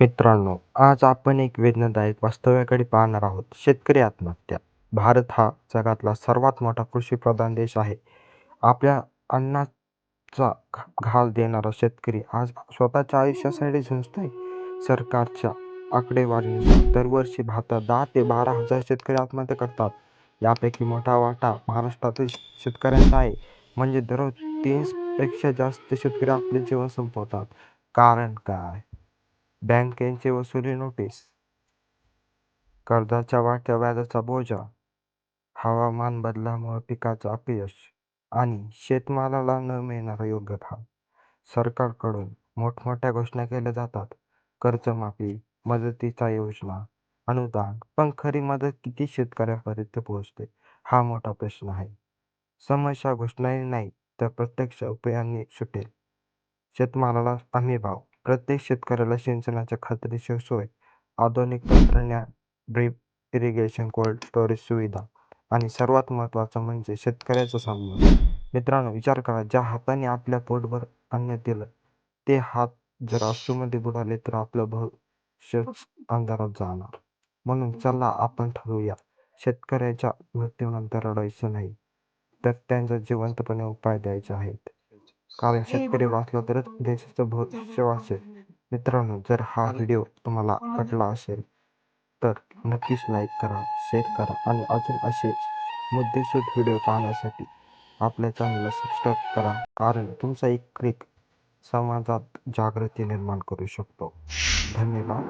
मित्रांनो, आज आपण एक वेदनादायक वास्तव्याकडे पाहणार आहोत. शेतकरी आत्महत्या. भारत हा जगातला सर्वात मोठा कृषीप्रधान देश आहे. आपल्या अन्नाचा घाल देणारा शेतकरी आज स्वतःच्या आयुष्यासाठी झुंजतोय. सरकारच्या आकडेवारीनुसार दरवर्षी भारतात दहा ते बारा हजार शेतकरी आत्महत्या करतात. यापैकी मोठा वाटा महाराष्ट्रातील शेतकऱ्यांचा आहे. म्हणजे दररोज तीसपेक्षा जास्त शेतकरी आपले जीवन संपवतात. कारण काय? बँकेची वसुली नोटीस, कर्जाच्या वाढत्या व्याजाचा बोजा, हवामान बदलामुळे पिकांचं अपयश आणि शेतमालाला न मिळणारा योग्य भाव. सरकारकडून मोठमोठ्या घोषणा केल्या जातात. कर्जमाफी, मदतीच्या योजना, अनुदान. पण खरी मदत किती शेतकऱ्यांपर्यंत पोहोचते, हा मोठा प्रश्न आहे. समस्या घोषणांनी नाही, तर प्रत्यक्ष उपायांनी सुटेल. शेतमालाला हमीभाव, प्रत्येक शेतकऱ्याला सिंचनाच्या खात्रीशीर सोय, आधुनिक तंत्रज्ञान, ड्रिप इरिगेशन, कोल्ड स्टोरेज सुविधा आणि सर्वात महत्त्वाचं म्हणजे शेतकऱ्याचा सन्मान. मित्रांनो, विचार करा, ज्या हाताने आपल्या पोटभर अन्न दिलं, ते हात जर अश्रूमध्ये बुडाले तर आपलं भविष्यच अंधारात जाणार. म्हणून चला आपण ठरवूया, शेतकऱ्याच्या मृत्यूनंतर रडायचं नाही, तर त्यांना जिवंतपणे उपाय द्यायचे आहेत. कारण शेतकरी वाचला तरच देशाचं भविष्य वाचेल. मित्रांनो, जर हा व्हिडिओ तुम्हाला पटला असेल तर नक्कीच लाईक करा, शेअर करा आणि अजून असे मुद्देसूद व्हिडिओ पाहण्यासाठी आपल्या चॅनलला सबस्क्राईब करा. कारण तुमचा एक क्लिक समाजात जागृती निर्माण करू शकतो. धन्यवाद.